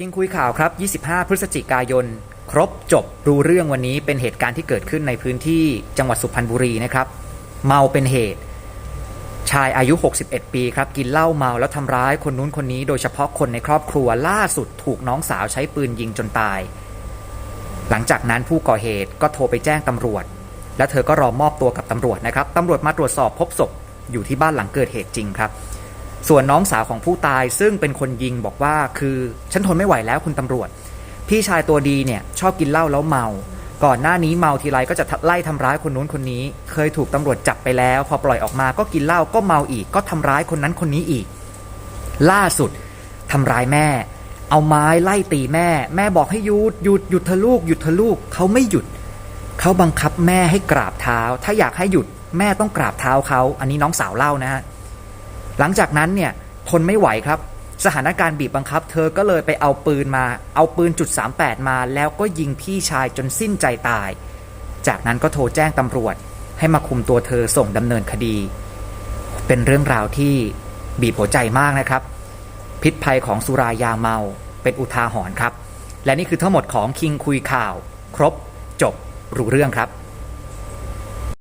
คิงคุยข่าวครับ 25 พฤศจิกายน ครบจบรู้เรื่องวันนี้เป็นเหตุการณ์ที่เกิดขึ้นในพื้นที่จังหวัดสุพรรณบุรีนะครับ เมาเป็นเหตุ ชายอายุ 61 ปีครับ กินเหล้าเมาแล้วทำร้ายคนนู้นคนนี้ โดยเฉพาะคนในครอบครัวล่าสุดถูกน้องสาวใช้ปืนยิงจนตาย หลังจากนั้นผู้ก่อเหตุก็โทรไปแจ้งตำรวจ และเธอก็รอมอบตัวกับตำรวจนะครับตำรวจมาตรวจสอบพบศพอยู่ที่บ้านหลังเกิดเหตุจริงครับ ส่วนน้องสาวของผู้ตายซึ่งเป็นคนยิงบอกว่าคือฉันทนไม่ไหวแล้วคุณตำรวจ พี่ชายตัวดีเนี่ยชอบกินเหล้าแล้วเมา ก่อนหน้านี้เมาทีไรก็จะไล่ทำร้ายคนนู้นคนนี้ เคยถูกตำรวจจับไปแล้ว พอปล่อยออกมาก็กินเหล้าก็เมาอีก ก็ทำร้ายคนนั้นคนนี้อีก ล่าสุดทำร้ายแม่ เอาไม้ไล่ตีแม่ แม่บอกให้หยุดหยุดหยุดเธอลูกหยุดเธอลูกเขาไม่หยุดเขาบังคับแม่ให้กราบเท้า ถ้าอยากให้หยุดแม่ต้องกราบเท้าเขา อันนี้น้องสาวเล่านะฮะ หลังจากนั้นเนี่ยทนไม่ไหวครับ สถานการณ์บีบบังคับ เธอก็เลยไปเอาปืนมา เอาปืนจุด38 มา แล้วก็ยิงพี่ชายจนสิ้นใจตาย จากนั้นก็โทรแจ้งตำรวจ ให้มาคุมตัวเธอส่งดำเนินคดี เป็นเรื่องราวที่บีบหัวใจมากนะครับ พิษภัยของสุรายาเมาเป็นอุทาหรณ์ครับ และนี่คือทั้งหมดของคิงคุยข่าว ครบ จบรู้เรื่องครับ